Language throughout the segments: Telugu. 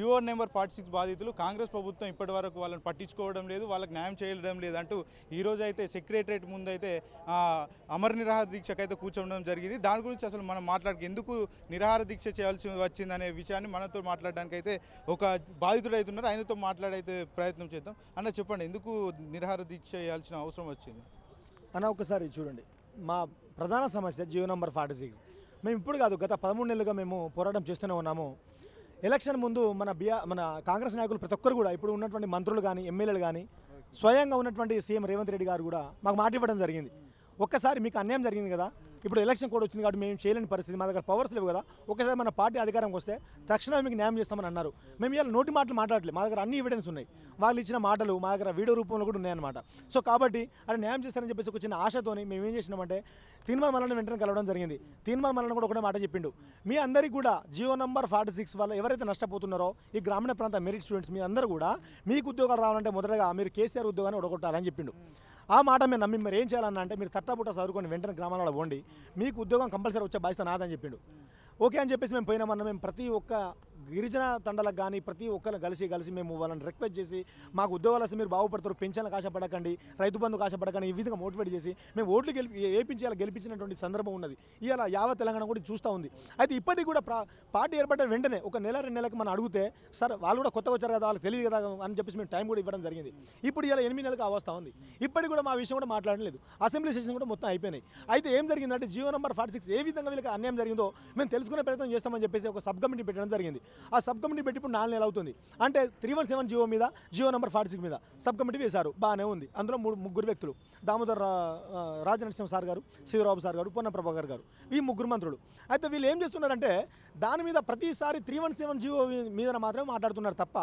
ప్యూర్ నెంబర్ ఫార్టీ సిక్స్ బాధితులు. కాంగ్రెస్ ప్రభుత్వం ఇప్పటి వరకు వాళ్ళని పట్టించుకోవడం లేదు వాళ్ళకి న్యాయం చేయడం లేదు అంటూ ఈ రోజు అయితే సెక్రటరేట్ ముందు అయితే అమర నిరాహార దీక్షకైతే కూర్చోవడం జరిగింది. దాని గురించి అసలు మనం మాట్లాడక ఎందుకు నిరాహార దీక్ష చేయాల్సి వచ్చిందనే విషయాన్ని మనతో మాట్లాడడానికి అయితే ఒక బాధితుడు అయితే ఉన్నారు. ఆయనతో మాట్లాడైతే ప్రయత్నం చేద్దాం. అన్న చెప్పండి ఎందుకు నిరాహార దీక్ష చేయాల్సిన అవసరం వచ్చింది? అన్న ఒకసారి చూడండి. మా ప్రధాన సమస్య జియో నంబర్ ఫార్టీ సిక్స్. మేము ఇప్పుడు కాదు గత పదమూడు నెలలుగా మేము పోరాటం చేస్తూనే ఉన్నాము. ఎలక్షన్ ముందు మన బిఆ మన కాంగ్రెస్ నాయకులు ప్రతి ఒక్కరు కూడా ఇప్పుడు ఉన్నటువంటి మంత్రులు కానీ ఎమ్మెల్యేలు కానీ స్వయంగా ఉన్నటువంటి సీఎం రేవంత్ రెడ్డి గారు కూడా మాకు మాట ఇవ్వడం జరిగింది. ఒక్కసారి మీకు అన్యాయం జరిగింది కదా? ఇప్పుడు ఎలక్షన్ కూడా వచ్చింది కాబట్టి మేము చేయలేని పరిస్థితి. మా దగ్గర పవర్స్ లేవు కదా. ఒకసారి మన పార్టీ అధికారంకి వస్తే తక్షణమే మీకు న్యాయం చేస్తామని అన్నారు. మేము ఇవాళ నోటి మాటలు మాట్లాడలేదు మా దగ్గర అన్ని ఎవిడెన్స్ ఉన్నాయి. వాళ్ళు ఇచ్చిన మాటలు మా దగ్గర వీడియో రూపంలో కూడా ఉన్నాయన్నమాట. సో కాబట్టి అలా న్యాయం చేస్తారని చెప్పేసి ఒక చిన్న ఆశతోని మేము ఏం చేసినామంటే తీన్మార్ మల్లన్న వెంటనే కలవడం జరిగింది. తీన్మార్ మల్లన్న కూడా ఒకటే మాట చెప్పిండు. మీ అందరికీ కూడా జియో నంబర్ ఫార్టీ సిక్స్ వల్ల ఎవరైతే నష్టపోతున్నారో ఈ గ్రామీణ ప్రాంత మెరిట్ స్టూడెంట్స్ మీ అందరూ కూడా మీకు ఉద్యోగాలు రావాలంటే మొదటగా మీరు కేసీఆర్ ఉద్యోగాన్ని ఒడగొట్టాలని చెప్పిండు. ఆ మాట మేము నమ్మి మీరు ఏం చేయాలన్నా అంటే మీరు తట్టబుట్ట చదువుకొని వెంటనే గ్రామాలలో పోండి. మీకు ఉద్యోగం కంపల్సరీ వచ్చే బాధ్యత నాదని చెప్పిండు. ఓకే అని చెప్పేసి మేము పోయినామన్న మేము ప్రతి ఒక్క గిరిజన తండలకు కానీ ప్రతి ఒక్కరిని కలిసి కలిసి మేము వాళ్ళని రిక్వెస్ట్ చేసి మాకు ఉద్యోగాలు వస్తే మీరు బాగుపడతారు పెన్షన్లకు ఆశపడకండి రైతు బంధుకు ఆశపడకండి ఈ విధంగా మోటివేట్ చేసి మేము ఓట్లు గెలిపి ఏపించి అలా గెలిపించినటువంటి సందర్భం ఉన్నది. ఇలా యావత్ తెలంగాణ కూడా చూస్తూ ఉంది. అయితే ఇప్పటికి కూడా పార్టీ ఏర్పడిన వెంటనే ఒక నెల రెండు నెలలకు మనం అడిగితే సార్ వాళ్ళు కూడా కొత్తగా వచ్చారు కదా వాళ్ళకి తెలియదు కదా అని చెప్పేసి మేము టైం కూడా ఇవ్వడం జరిగింది. ఇప్పుడు ఇలా ఎనిమిది నెలలకు అవస్థ ఉంది. ఇప్పటికి కూడా మా విషయం కూడా మాట్లాడలేదు అసెంబ్లీ సెషన్ కూడా మొత్తం అయిపోయినాయి. అయితే ఏం జరిగిందంటే జియో నెంబర్ ఫార్టీ సిక్స్ ఏ విధంగా వీళ్ళకి అన్యాయం జరిగిందో మేము తెలుసుకునే ప్రయత్నం చేస్తామని చెప్పేసి ఒక సబ్ కమిటీ పెట్టడం జరిగింది. ఆ సబ్ కమిటీ పెట్టి ఇప్పుడు నాలుగు నెలలు అవుతుంది. అంటే త్రీ వన్ సెవెన్ జియో మీద జియో నెంబర్ ఫార్టీ సిక్స్ మీద సబ్ కమిటీ వేశారు. బాగానే ఉంది. అందులో మూడు ముగ్గురు వ్యక్తులు. దామోదర్ రాజనరసింహ సార్ గారు శివరాబు సార్ గారు పొన్న ప్రభాకర్ గారు ఈ ముగ్గురు మంత్రులు. అయితే వీళ్ళు ఏం చేస్తున్నారంటే దాని మీద ప్రతిసారి త్రీ వన్ సెవెన్ జియో మీద మాత్రమే మాట్లాడుతున్నారు తప్ప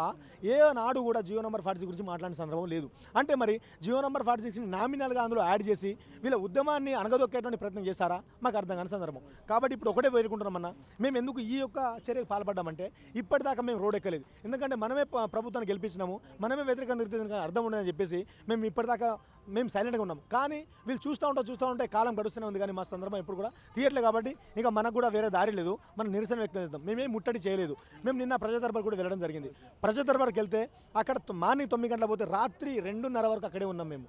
ఏ నాడు కూడా జియో నెంబర్ ఫార్టీ సిక్స్ గురించి మాట్లాడిన సందర్భం లేదు. అంటే మరి జియో నెంబర్ ఫార్టీ సిక్స్ని నామినల్గా అందులో యాడ్ చేసి వీళ్ళ ఉద్యమాన్ని అనగదొక్కేటువంటి ప్రయత్నం చేస్తారా? మాకు అర్థం కాని సందర్భం. కాబట్టి ఇప్పుడు ఒకటే వేరుకుంటున్నామన్నా మేము ఎందుకు ఈ యొక్క చర్యకు పాల్పడ్డామంటే ఇప్పటిదాకా మేము రోడ్ ఎక్కలేదు. ఎందుకంటే మనమే ప్రభుత్వాన్ని గెలిపించినాము మనమే వ్యతిరేకంగా తిరుగుతుంది అర్థం ఉండదని చెప్పేసి మేము ఇప్పటిదాకా మేము సైలెంట్గా ఉన్నాం కానీ వీళ్ళు చూస్తూ ఉంటా చూస్తూ ఉంటే కాలం గడుస్తూనే ఉంది కానీ మా సందర్భం ఇప్పుడు కూడా తీయట్లేదు కాబట్టి ఇక మనకు కూడా వేరే దారి లేదు. మనం నిరసన వ్యక్తం చేద్దాం. మేమేం ముట్టడి చేయలేదు. మేము నిన్న ప్రజా దర్బార్ కూడా వెళ్ళడం జరిగింది. ప్రజా దర్బార్కి వెళ్తే అక్కడ మార్నింగ్ తొమ్మిది గంటల పోతే రాత్రి రెండున్నర వరకు అక్కడే ఉన్నాం మేము.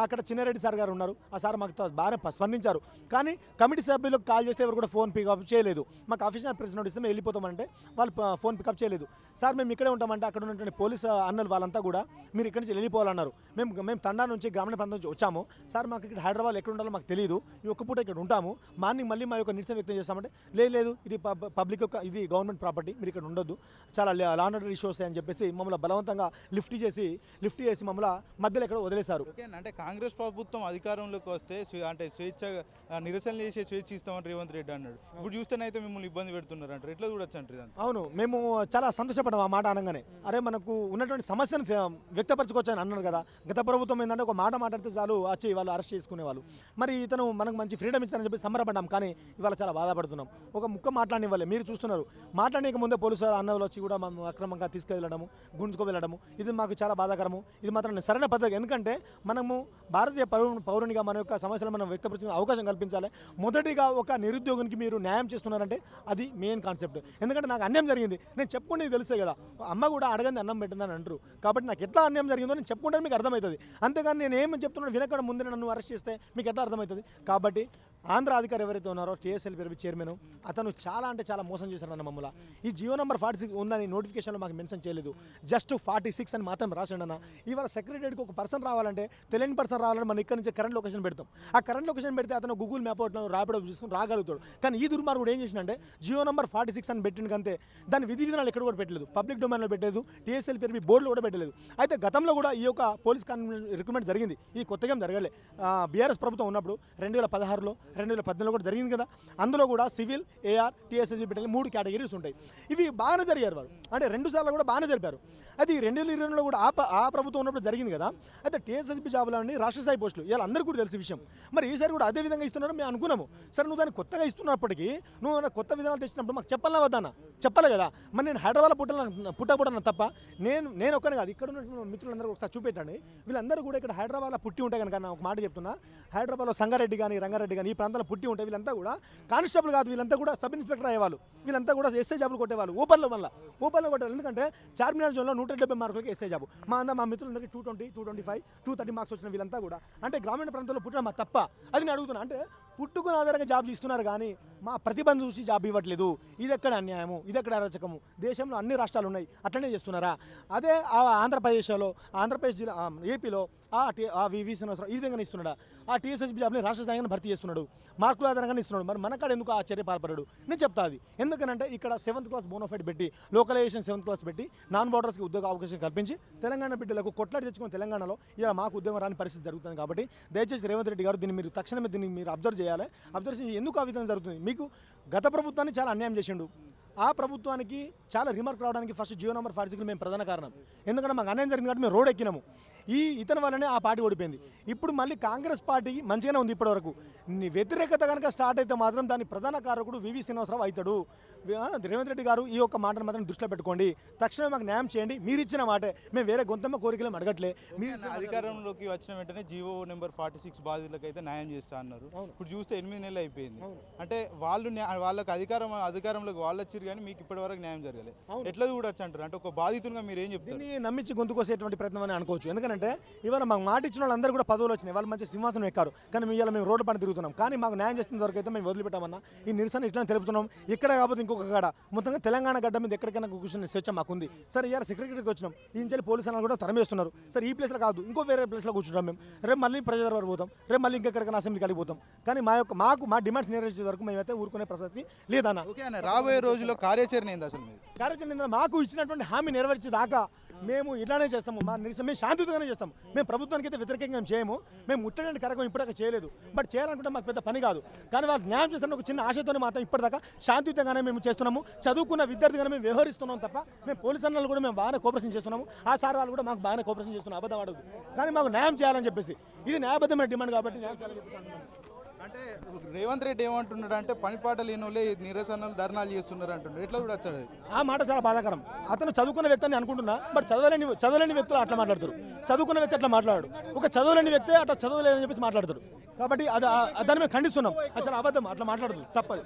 అక్కడ చిన్నారెడ్డి సార్ గారు ఉన్నారు. ఆ సార్ మాకు బాగా బాగానే స్పందించారు. కానీ కమిటీ సభ్యులకు కాల్ చేస్తే ఎవరు కూడా ఫోన్ పికప్ చేయలేదు. మాకు అఫీషియల్ ప్రెస్ నోటిస్తే ఇస్తే మేము వెళ్ళిపోతామంటే వాళ్ళు ఫోన్ పికప్ చేయలేదు. సార్ మేము ఇక్కడే ఉంటామంటే అక్కడ ఉన్నటువంటి పోలీస్ అన్నలు వాళ్ళంతా కూడా మీరు ఇక్కడి నుంచి వెళ్ళిపోవాలన్నారు. మేము మేము తండా నుంచి గ్రామీణ ప్రాంతం నుంచి వచ్చాము. సార్ మాకు ఇక్కడ హైదరాబాద్ ఎక్కడ ఉండాలో మాకు తెలియదు ఈ ఒక్క పూట ఇక్కడ ఉంటాము. మార్నింగ్ మళ్ళీ మా యొక్క నిరసన వ్యక్తం చేస్తామంటే లేదు లేదు ఇది పబ్- పబ్లిక్ యొక్క ఇది గవర్నమెంట్ ప్రాపర్టీ మీరు ఇక్కడ ఉండొద్దు. చాలా లాండ్ ఆర్డర్ ఇష్యూస్ అని చెప్పేసి మమ్మల్ని బలవంతంగా లిఫ్ట్ చేసి లిఫ్ట్ చేసి మమ్మల్ని మధ్యలో ఎక్కడ వదిలేశారు. ఓకే అంటే కాంగ్రెస్ ప్రభుత్వం అధికారంలోకి వస్తే అంటే స్వేచ్ఛ ఆ, నిరసనలు చేసే స్వేచ్ఛ ఇస్తామని రేవంత్ రెడ్డి అన్నాడు. ఇప్పుడు చూస్తేనైతే మిమ్మల్ని ఇబ్బంది పెడుతున్నారు అంటారు ఎట్లా చూడొచ్చు అంటారు అవును. మేము చాలా సంతోషపడ్డాం ఆ మాట అనగానే. అరే మనకు ఉన్నటువంటి సమస్యను వ్యక్తపరచుకోవచ్చు అని అన్నారు కదా. గత ప్రభుత్వం ఏంటంటే ఒక మాట మాట్లాడితే చాలు వచ్చి వాళ్ళు అరెస్ట్ చేసుకునేవాళ్ళు. మరి ఇతను మనకు మంచి ఫ్రీడమ్ ఇచ్చారని చెప్పి సంబరపడ్డాం కానీ ఇవాళ చాలా బాధపడుతున్నాం. ఒక ముక్క మాట్లాడినివ్వాలి. మీరు చూస్తున్నారు. మాట్లాడక ముందే పోలీసు అన్నలు వచ్చి కూడా మనం అక్రమంగా తీసుకెళ్ళడము గుంజుకు వెళ్ళడము ఇది మాకు చాలా బాధాకరము. ఇది మాత్రం సరైన పద్ధతి. ఎందుకంటే మనము భారతీయ పౌరునిగా మన యొక్క సమస్యలు మనం వ్యక్తపరిచిన అవకాశం కల్పించాలి. మొదటిగా ఒక నిరుద్యోగునికి మీరు న్యాయం చేస్తున్నారంటే అది మెయిన్ కాన్సెప్ట్. ఎందుకంటే నాకు అన్యాయం జరిగింది. నేను చెప్పుకుంటే తెలుస్తే కదా అమ్మ కూడా అడగంది అన్నం పెట్టిందని అంటారు. కాబట్టి నాకు ఎట్లా అన్యాయం జరిగిందో నేను చెప్పుకుంటే మీకు అర్థమవుతుంది. అంతేగాని నేను ఏమి చెప్తున్నాను వినకుండా ముందే నన్ను అరెస్ట్ చేస్తే మీకు ఎట్లా అర్థమవుతుంది? కాబట్టి ఆంధ్ర అధికారి ఎవరైతే ఉన్నారో టీఎస్ఎల్ పేరు చైర్మన్ అతను చాలా అంటే చాలా మోసం చేశారన్న మమ్మల్ని ఈ జియో నెంబర్ ఫార్టీ సిక్స్ ఉందని నోటిఫికేషన్లో మాకు మెన్షన్ చేయలేదు. జస్ట్ ఫార్టీ సిక్స్ అని మాత్రం రాసాడు అన్న ఇవాళ సెక్రటరీకి ఒక పర్సన్ రావాలంటే తెలియని పర్సన్ రావాలంటే మనం ఇక్కడ నుంచి కరెంట్ లొకేషన్ పెడతాం. ఆ కరెంట్ లొకేషన్ పెడితే అతను గూగుల్ మ్యాప్ అవుట్ ర్యాపిడో చూసుకుని రాగలుగుతాడు. కానీ ఈ దుర్మార్గుడు ఏం చేసిందంటే జియో నెంబర్ ఫార్టీ సిక్స్ అని పెట్టిన అంతే. దాని విధి విధానాలు ఎక్కడ కూడా పెట్టలేదు. పబ్లిక్ డొమైన్లో పెట్టలేదు. టీఎస్ఎల్ పేరు బోర్డులో కూడా పెట్టలేదు. అయితే గతంలో కూడా ఈ యొక్క పోలీస్ రిక్రూట్మెంట్ జరిగింది. ఈ కొత్తగా ఏం జరగలే. బీఆర్ఎస్ ప్రభుత్వం ఉన్నప్పుడు రెండు వేల పదహారులో రెండు వేల పద్దెనిమిదిలో కూడా జరిగింది కదా. అందులో కూడా సివిల్ ఏఆర్ టీఎస్ఎస్బి పెట్టాలి మూడు కేటగిరీస్ ఉంటాయి. ఇవి బాగానే జరిగారు వారు. అంటే రెండు సార్లు కూడా బాగానే జరిపారు. అది రెండు వేల రెండులో కూడా ఆ ఆ ప్రభుత్వం ఉన్నప్పుడు జరిగింది కదా. అయితే టీఎస్ఎస్బీ జాబులని రాష్ట్ర స్థాయి పోస్టులు. ఇలా అందరికీ కూడా తెలిసి విషయం. మరి ఈసారి కూడా అదే విధంగా ఇస్తున్నారు మేము అనుకున్నాము. సరే నువ్వు దాన్ని కొత్తగా ఇస్తున్నప్పటికీ నువ్వు కొత్త విధానాలు తెచ్చినప్పుడు మాకు చెప్పాలా వద్దానా చెప్పాలి కదా. మరి నేను హైదరాబాద్ పుట్టాల పుట్టకూడదు తప్ప నేను నేను ఒక్కనే కాదు ఇక్కడ ఉన్న మిత్రులందరూ ఒకసారి చూపెట్టండి. వీళ్ళందరూ కూడా ఇక్కడ హైదరాబాద్లో పుట్టి ఉంటే కనుక నా ఒక మాట చెప్తున్నా. హైదరాబాద్లో సంగారెడ్డి కానీ రంగారెడ్డి కానీ ఈ పుట్టి ఉంటాయి వీళ్ళంతా కూడా. కానిస్టేబుల్ కాదు వీళ్ళంతా కూడా సబ్ ఇన్స్పెక్టర్ అయ్యేవాళ్ళు. వీళ్ళంతా కూడా ఎస్ఐ జాబులు కొట్టేవాళ్ళు. ఓపెన్లో వల్ల ఓపెన్లో కొట్టారు ఎందుకంటే చార్మినార్ జోన్లో నూట డెబ్బై మార్కులకి ఎస్ఐ జాబు. మా అంతా మా మిత్రులందరికీ two twenty two twenty five two thirty marks వచ్చిన వీళ్ళంతా కూడా. అంటే గ్రామీణ ప్రాంతంలో పుట్టడం మా తప్ప. అది నేను అడుగుతున్నా. అంటే పుట్టుకున్న ఆధారంగా జాబ్ ఇస్తున్నారు కానీ మా ప్రతిభను చూసి జాబ్ ఇవ్వట్లేదు. ఇది ఎక్కడ అన్యాయము? ఇది ఎక్కడ అరచకము? దేశంలో అన్ని రాష్ట్రాలు ఉన్నాయి. అట్లనే చేస్తున్నారా? అదే ఆ ఆంధ్రప్రదేశ్లో ఆంధ్రప్రదేశ్ జిల్లా ఏపీలో ఆ వి వివి శ్రీనివాసరావు ఈ విధంగానే ఇస్తున్నాడా? ఆ టీఎస్ఎస్బీ జాబ్ని రాష్ట్ర స్థాయిగా భర్తీ చేస్తున్నాడు. మార్కుల ఆధారంగా ఇస్తున్నాడు. మరి మనకాడ ఎందుకు ఆ చర్య పాల్పడాడు నేను చెప్తా అది. ఎందుకనంటే ఇక్కడ సెవెంత్ క్లాస్ బోనోఫైడ్ పెట్టి లోకలైజేషన్ సెవెంత్ క్లాస్ పెట్టి నాన్ బోర్డర్స్కి ఉద్యోగ అవకాశం కల్పించి తెలంగాణ బిడ్డలకు కొట్లాడి తెచ్చుకుని తెలంగాణలో ఇలా మాకు ఉద్యోగం రాని పరిస్థితి జరుగుతుంది కాబట్టి దయచేసి రేవంత్ రెడ్డి గారు దీన్ని మీరు తక్షణమే దీన్ని మీరు అబ్జర్వ్ చేయాలి. అబ్జర్వ్ చేసి ఎందుకు ఆ విధంగా జరుగుతుంది? మీకు గత ప్రభుత్వాన్ని చాలా అన్యాయం చేసిండు. ఆ ప్రభుత్వానికి చాలా రిమార్క్ రావడానికి first GO number forty six మేము ప్రధాన కారణం. ఎందుకంటే మాకు అన్యాయం జరిగింది కాబట్టి మేము రోడ్ ఎక్కినాము. ఈ ఇతని వల్లనే ఆ పార్టీ ఓడిపోయింది. ఇప్పుడు మళ్ళీ కాంగ్రెస్ పార్టీ మంచిగానే ఉంది ఇప్పటివరకు. నీ వ్యతిరేకత కనుక స్టార్ట్ అయితే మాత్రం దాని ప్రధాన కారకుడు వివి శ్రీనివాసరావు అవుతాడు. రేవంత్ రెడ్డి గారు ఈ యొక్క మాటను మాత్రం దృష్టిలో పెట్టుకోండి. తక్షణమే మాకు న్యాయం చేయండి. మీరు ఇచ్చిన మాటే. మేము వేరే గొంతమ్మ కోరికలు అడగట్లే. మీరు అధికారంలోకి వచ్చిన వెంటనే జీవో నెంబర్ ఫార్టీ సిక్స్ బాధితులకు అయితే న్యాయం చేస్తా అన్నారు. ఇప్పుడు చూస్తే ఎనిమిది నెలలు అయిపోయింది. అంటే వాళ్ళు వాళ్ళకి అధికారం అధికారంలోకి వాళ్ళు వచ్చారు కానీ మీకు ఇప్పటివరకు న్యాయం జరగలేదు. ఎట్లా చూడొచ్చు అంటారు అంటే ఒక బాధితునిగా మీరు ఏం చెప్తారు? నమ్మించి గొంతుకోసేటువంటి ప్రయత్నం అని అనుకోవచ్చు. ఎందుకంటే ఇవాళ మాకు మాట ఇచ్చిన వాళ్ళందరూ కూడా పదవులు వచ్చినాయి. వాళ్ళు మంచి సింహాసనం ఎక్కారు. కానీ మీ ఇవాళ మేము రోడ్డు పని తిరుగుతున్నాం. కానీ మాకు న్యాయం చేస్తున్న వరకు అయితే మేము వదిలిపెట్టామన్నా. ఈ నిరసన ఇట్లా తెలుపుతున్నాం. ఇక్కడ కాకపోతే ఇంకొక కాడ. మొత్తంగా తెలంగాణ గడ్డ మీద ఎక్కడికైనా కూర్చుని స్వేచ్ఛ మాకుంది. సరే ఇవాళ సెక్రటరీకి వచ్చినాం. ఈ నుంచి పోలీసు అన్న కూడా తరమేస్తున్నారు. సరే ఈ ప్లేస్లో కాదు ఇంకో వేరే ప్లేస్లో కూర్చుంటాం మేము. రేపు మళ్ళీ ప్రజల వరకు పోతాం. రేపు మళ్ళీ ఇంకెక్కడికైనా అసెంబ్లీకి వెళ్ళి పోతాం. కానీ మా యొక్క మాకు మా డిమాండ్స్ నెరవేర్చే వరకు మేమైతే ఊరుకునే ప్రసక్తి లేదన్న. ఓకే అన్న రాబోయే రోజుల్లో కార్యాచరణ ఏంది అసలు కార్యాచరణ మాకు ఇచ్చినటువంటి హామీ నెరవేర్చేదాకా మేము ఇలానే చేస్తాము. మా నిరసన మేము శాంతియుతంగానే చేస్తాం మేము ప్రభుత్వానికి అయితే వ్యతిరేకంగా చేయము. మేము ముట్టడానికి కార్యక్రమం ఇప్పటిదాకా చేయలేదు. బట్ చేయాలనుకుంటే మాకు పెద్ద పని కాదు. కానీ వాళ్ళు న్యాయం చేస్తున్న ఒక చిన్న ఆశతోనే మాత్రం ఇప్పటిదాకా శాంతియుతంగానే మేము చేస్తున్నాము. చదువుకున్న విద్యార్థిగానే మేము వ్యవహరిస్తున్నాం తప్ప మేము పోలీస్ అన్నలు కూడా మేము బాగానే కోఆపరేషన్ చేస్తున్నాము. ఆ సార్ వాళ్ళు కూడా మాకు బాగానే కోఆపరేషన్ చేస్తున్నాం అబద్ధం ఆడదు కానీ మాకు న్యాయం చేయాలని చెప్పేసి. ఇది న్యాయబద్ధమైన డిమాండ్ కాబట్టి న్యాయం చేయాలని అంటే రేవంత్ రెడ్డి ఏమంటున్నాడు అంటే పనిపాట లేని వాళ్ళే నిరసనలు ధర్నాలు చేస్తున్నారు అంటున్నారు ఎట్లా కూడా వచ్చాడు? ఆ మాట చాలా బాధాకరం. అతను చదువుకున్న వ్యక్తి అని అనుకుంటున్నా బట్ చదవలేని చదవలేని వ్యక్తులు అట్లా మాట్లాడతారు. చదువుకున్న వ్యక్తి అట్లా మాట్లాడు ఒక చదవలేని వ్యక్తి అట్లా చదవలేదని చెప్పేసి మాట్లాడతారు కాబట్టి అది ఆ- దాన్ని మేము ఖండిస్తున్నాం. అది చాలా అబద్ధం. అట్లా మాట్లాడదు. తప్పదు.